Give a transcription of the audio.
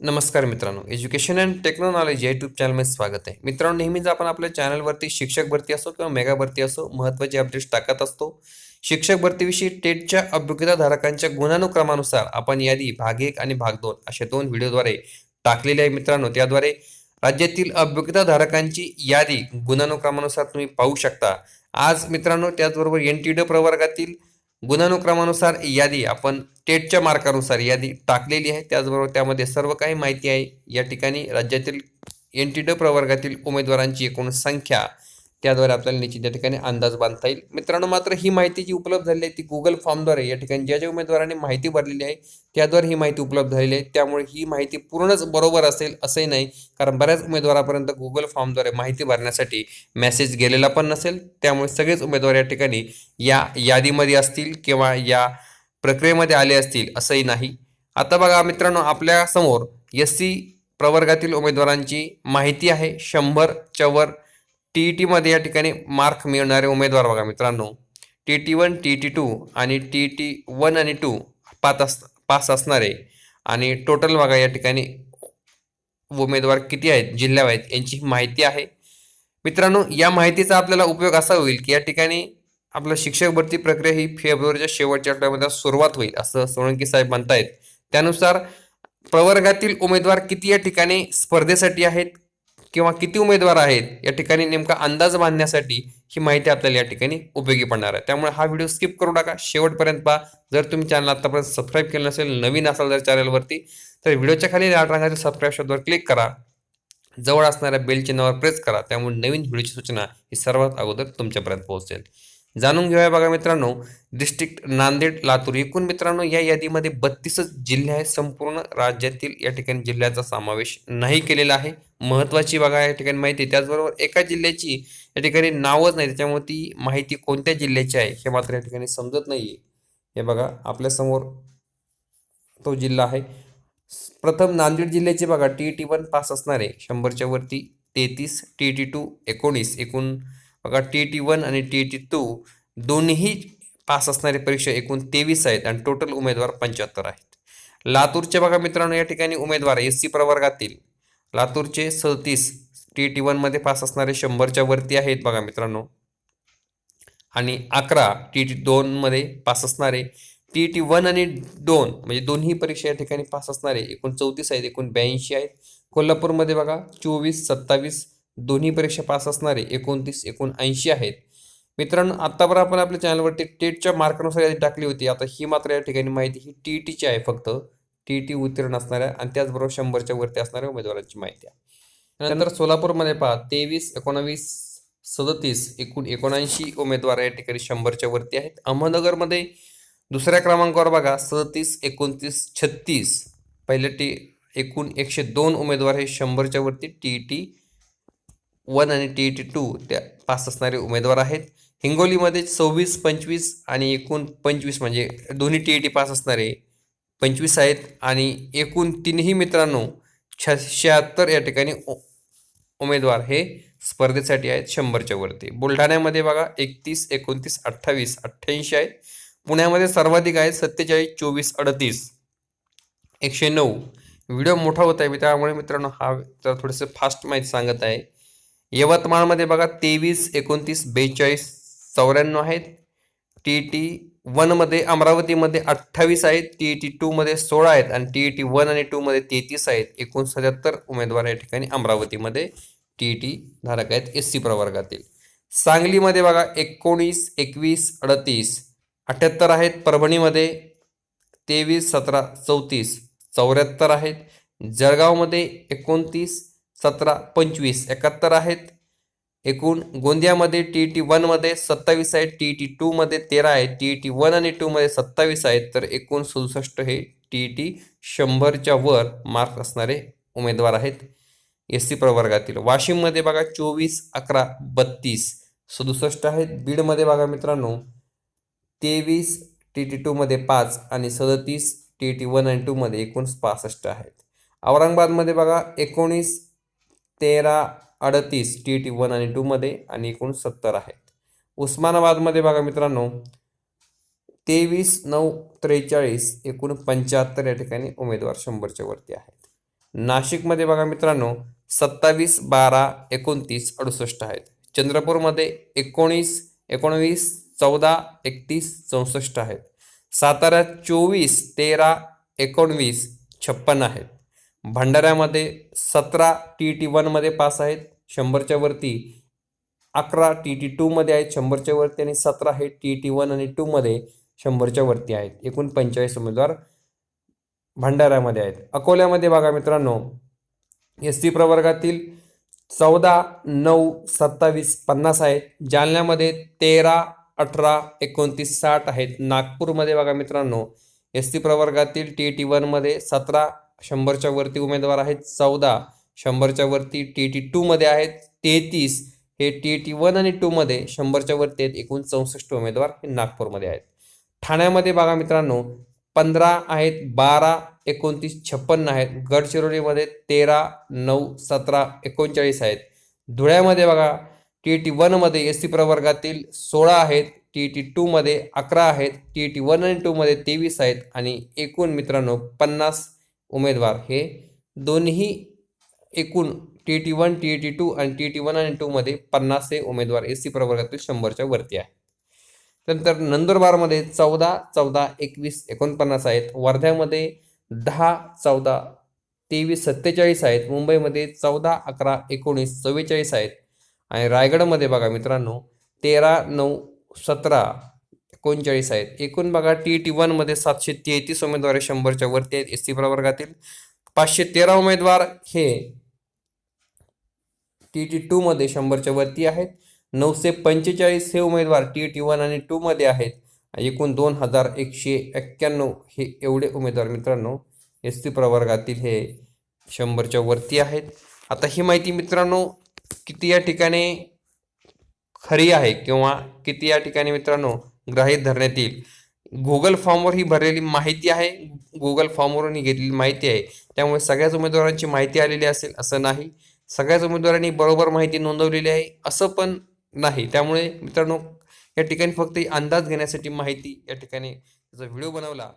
नमस्कार मित्रांनो education and technology या यूट्यूब चॅनलमध्ये स्वागत आहे. मित्रांनो नेहमीच आपण आपल्या चॅनलवरती शिक्षक भरती असो किंवा मेगा भरती असो महत्त्वाचे अपडेट्स टाकत असतो. शिक्षक भरतीविषयी टेटच्या अभिज्ञताधारकांच्या गुणानुक्रमानुसार आपण यादी भाग एक आणि भाग दोन अशा दोन व्हिडिओद्वारे टाकलेले आहे मित्रांनो. त्याद्वारे राज्यातील अभिज्ञताधारकांची यादी गुणानुक्रमानुसार तुम्ही पाहू शकता. आज मित्रांनो त्याचबरोबर एन टी ड प्रवर्गातील गुणानुक्रमानुसार यादी आपण टेटच्या मार्कानुसार यादी टाकलेली आहे. त्याचबरोबर त्यामध्ये सर्व काही माहिती आहे. या ठिकाणी राज्यातील एन टी ड प्रवर्गातील उमेदवारांची एकूण संख्या त्याद्वारे आपल्याला निश्चित या ठिकाणी अंदाज बांधता येईल. मित्रांनो मात्र ही माहिती जी उपलब्ध झालेली आहे ती गुगल फॉर्मद्वारे या ठिकाणी ज्या ज्या उमेदवारांनी माहिती भरलेली आहे त्याद्वारे ही माहिती उपलब्ध झालेली आहे. त्यामुळे ही माहिती पूर्णच बरोबर असेल असंही नाही कारण बऱ्याच उमेदवारापर्यंत गुगल फॉर्मद्वारे माहिती भरण्यासाठी मेसेज गेलेला पण नसेल. त्यामुळे सगळेच उमेदवार या ठिकाणी या यादीमध्ये असतील किंवा या प्रक्रियेमध्ये आले असतील असंही नाही. आता बघा मित्रांनो आपल्यासमोर एस सी प्रवर्गातील उमेदवारांची माहिती आहे. शंभर वर टी ई टीमध्ये या ठिकाणी मार्क मिळणारे उमेदवार बघा मित्रांनो. T T one T T two आणि टी टी वन आणि टू पाच अस पास असणारे. आणि टोटल बघा या ठिकाणी उमेदवार किती आहेत? जिल्ह्यावर आहेत. यांची माहिती आहे. मित्रांनो या माहितीचा आपल्याला उपयोग असा होईल की या ठिकाणी आपलं शिक्षक भरती प्रक्रिया ही फेब्रुवारीच्या शेवटच्या आठवड्यामध्ये सुरुवात होईल असं सोळंकी साहेब म्हणतायत. त्यानुसार प्रवर्गातील उमेदवार किती या ठिकाणी स्पर्धेसाठी आहेत? किंवा किती उमेदवार आहेत या ठिकाणी नेमका अंदाज बांधण्यासाठी ही माहिती आपल्याला या ठिकाणी उपयोगी पडणार आहे. त्यामुळे हा व्हिडिओ स्किप करू नका. शेवटपर्यंत पहा. जर तुम्ही चॅनल आतापर्यंत सबस्क्राईब केलं नसेल नवीन असाल जर चॅनलवरती तर व्हिडिओच्या खाली लाल रंगाच्या सबस्क्राईब शब्दावर क्लिक करा. जवळ असणाऱ्या बेल चिन्हावर प्रेस करा. त्यामुळे नवीन व्हिडिओची सूचना ही सर्वात अगोदर तुमच्यापर्यंत पोहोचेल. जाणून घेऊया बघा मित्रांनो डिस्ट्रिक्ट नांदेड लातूर. एकूण मित्रांनो या यादीमध्ये बत्तीसच जिल्हे आहेत. संपूर्ण राज्यातील या ठिकाणी जिल्ह्याचा समावेश नाही केलेला आहे. महत्त्वाची बघा या ठिकाणी माहिती आहे. त्याचबरोबर एका जिल्ह्याची या ठिकाणी नावच नाही. त्याच्यामुळे ती माहिती कोणत्या जिल्ह्याची आहे हे मात्र या ठिकाणी समजत नाही आहे हे बघा आपल्यासमोर तो जिल्हा आहे. प्रथम नांदेड जिल्ह्याचे बघा टी टी वन पास असणारे. शंभरच्या वरती तेहतीस टी टी टू एकोणीस. एकूण बघा टी टी वन आणि टी टी टू दोन्ही पास असणारे परीक्षा एकूण तेवीस आहेत आणि टोटल उमेदवार पंच्याहत्तर आहेत. लातूरचे बघा मित्रांनो या ठिकाणी उमेदवार एस सी प्रवर्गातील लातूरचे सदतीस टी टी वनमध्ये पास असणारे शंभरच्या वरती आहेत बघा मित्रांनो. आणि अकरा टी टी दोनमध्ये पास असणारे टी टी वन आणि दोन म्हणजे दोन्ही परीक्षा या ठिकाणी पास असणारे एकूण चौतीस आहेत एकूण ब्याऐंशी आहेत. कोल्हापूरमध्ये बघा चोवीस सत्तावीस दोन्ही परीक्षा पास असणारे एकोणतीस एकूण ऐंशी आहेत. मित्रांनो आत्तापर्यंत आपण आपल्या चॅनलवरती टेटच्या मार्कानुसार यादी टाकली होती. आता ही मात्र या ठिकाणी माहिती ही टी टीची आहे फक्त. टी टी उत्तीर्ण असणाऱ्या आणि त्याचबरोबर शंभरच्या वरती असणाऱ्या उमेदवारांची माहिती आहे. त्यानंतर सोलापूरमध्ये पहा तेवीस एकोणावीस सदतीस एकूण एकोणऐंशी उमेदवार या ठिकाणी शंभरच्या वरती आहेत. अहमदनगरमध्ये दुसऱ्या क्रमांकावर बघा सदतीस एकोणतीस छत्तीस. पहिले टी एकूण एकशे दोन उमेदवार हे शंभरच्या वरती टी टी वन आणि टी टी टू त्या पास असणारे उमेदवार आहेत. हिंगोलीमध्ये सव्वीस पंचवीस आणि एकूण पंचवीस म्हणजे दोन्ही टी ई टी पास असणारे पंचवीस आहेत आणि एकूण तीनही मित्रांनो छ शहात्तर या ठिकाणी उ- उमेदवार हे स्पर्धेसाठी आहेत शंभरच्या वरती. बुलढाण्यामध्ये बघा एकतीस एकोणतीस अठ्ठावीस अठ्ठ्याऐंशी आहेत. पुण्यामध्ये सर्वाधिक आहेत सत्तेचाळीस चोवीस अडतीस. एकशे नऊ. व्हिडिओ मोठा होत आहे त्यामुळे मित्रांनो हा तर थोडंसं फास्ट माहिती सांगत आहे. यवतमाळमध्ये बघा तेवीस एकोणतीस बेचाळीस चौऱ्याण्णव आहेत. टी टी वनमध्ये अमरावतीमध्ये अठ्ठावीस आहेत. टी टी टूमध्ये सोळा आहेत आणि टी टी वन आणि टूमध्ये तेहतीस आहेत. एकूण सत्याहत्तर उमेदवार या ठिकाणी अमरावतीमध्ये टी टी धारक आहेत एस सी प्रवर्गातील. सांगलीमध्ये बघा एकोणीस एकवीस अडतीस अठ्याहत्तर आहेत. परभणीमध्ये तेवीस सतरा चौतीस चौऱ्याहत्तर आहेत. जळगावमध्ये एकोणतीस सतरा पंचवीस एकाहत्तर आहेत. एकूण गोंदियामध्ये टी ई टी वनमध्ये सत्तावीस आहेत टी ई टी टूमध्ये तेरा आहेत टी ई टी वन आणि टूमध्ये सत्तावीस आहेत. तर एकूण सदुसष्ट हे टी ई टी शंभरच्या वर मार्क असणारे उमेदवार आहेत. एस सी प्रवर्गातील वाशिममध्ये बघा चोवीस अकरा बत्तीस सदुसष्ट आहेत. बीडमध्ये बघा मित्रांनो तेवीस टी टी टूमध्ये पाच आणि सदतीस टी टी वन आणि टूमध्ये एकूण पासष्ट आहेत. औरंगाबादमध्ये बघा एकोणीस तेरा अडतीस टी टी वन आणि टूमध्ये आणि एकूण सत्तर आहेत. उस्मानाबादमध्ये बघा मित्रांनो तेवीस नऊ त्रेचाळीस एकूण पंच्याहत्तर या ठिकाणी उमेदवार शंभरच्या वरती आहेत. नाशिकमध्ये बघा मित्रांनो सत्तावीस बारा एकोणतीस अडुसष्ट आहेत. चंद्रपूरमध्ये एकोणीस एकोणवीस चौदा एकतीस चौसष्ट आहेत. साताऱ्यात चोवीस तेरा एकोणवीस छप्पन आहेत. भंडाऱ्यामध्ये सतरा टी टी वनमध्ये पास आहेत शंभरच्या वरती अकरा टी टी टूमध्ये आहेत शंभरच्या वरती आणि सतरा हे टी टी वन आणि टूमध्ये शंभरच्या वरती आहेत. एकूण पंचेचाळीस उमेदवार भंडाऱ्यामध्ये आहेत. अकोल्यामध्ये बघा मित्रांनो एस टी प्रवर्गातील चौदा नऊ सत्तावीस पन्नास आहेत. जालन्यामध्ये तेरा अठरा एकोणतीस साठ आहेत. नागपूरमध्ये बघा मित्रांनो एस टी प्रवर्गातील टी टी वनमध्ये सतरा शंभरच्या वरती उमेदवार आहेत चौदा. शंभरच्या वरती टी टी टूमध्ये आहेत तेहतीस. हे टी टी वन आणि टूमध्ये शंभरच्या वरती आहेत एकूण चौसष्ट उमेदवार हे नागपूरमध्ये आहेत. ठाण्यामध्ये बघा मित्रांनो पंधरा आहेत बारा एकोणतीस छप्पन्न आहेत. गडचिरोलीमध्ये तेरा नऊ सतरा एकोणचाळीस आहेत. धुळ्यामध्ये बघा टी टी वनमध्ये एस सी प्रवर्गातील सोळा आहेत टी टी टूमध्ये अकरा आहेत टी टी वन आणि टूमध्ये तेवीस आहेत आणि एकूण मित्रांनो पन्नास उमेदवार. हे दोन्ही एकूण T T one T T two आणि टी टी वन आणि टूमध्ये पन्नास हे उमेदवार एस सी प्रवर्गातील शंभरच्या वरती आहे. त्यानंतर नंदुरबारमध्ये चौदा चौदा एकवीस एकोणपन्नास आहेत. वर्ध्यामध्ये दहा चौदा तेवीस सत्तेचाळीस आहेत. मुंबईमध्ये चौदा अकरा एकोणीस चव्वेचाळीस आहेत. आणि रायगडमध्ये बघा मित्रांनो तेरा नऊ सतरा एकोणचाळीस आहेत. एकूण बघा टी टी वनमध्ये सातशे तेहतीस उमेदवार शंभरच्या वरती आहेत एस सी प्रवर्गातील पाचशे तेरा उमेदवार हे टी टी टूमध्ये शंभरच्या वरती आहेत. नऊशे पंचेचाळीस हे उमेदवार टी टी वन आणि टूमध्ये आहेत. एकूण दोन हजार एकशे एक्क्याण्णव हे एवढे उमेदवार मित्रांनो एस टी प्रवर्गातील हे शंभरच्या वरती आहेत. आता ही माहिती मित्रांनो किती या ठिकाणी खरी आहे किंवा किती या ठिकाणी मित्रांनो ग्राहीत धरण्यात येईल. गुगल फॉर्मवर ही भरलेली माहिती आहे. गुगल फॉर्मवरून ही घेतलेली माहिती आहे. त्यामुळे सगळ्याच उमेदवारांची माहिती आलेली असेल असं नाही. सगळ्याच उमेदवारांनी बरोबर माहिती नोंदवलेली आहे असं पण नाही. त्यामुळे मित्रांनो या ठिकाणी फक्त अंदाज घेण्यासाठी माहिती या ठिकाणी त्याचा व्हिडिओ बनवला.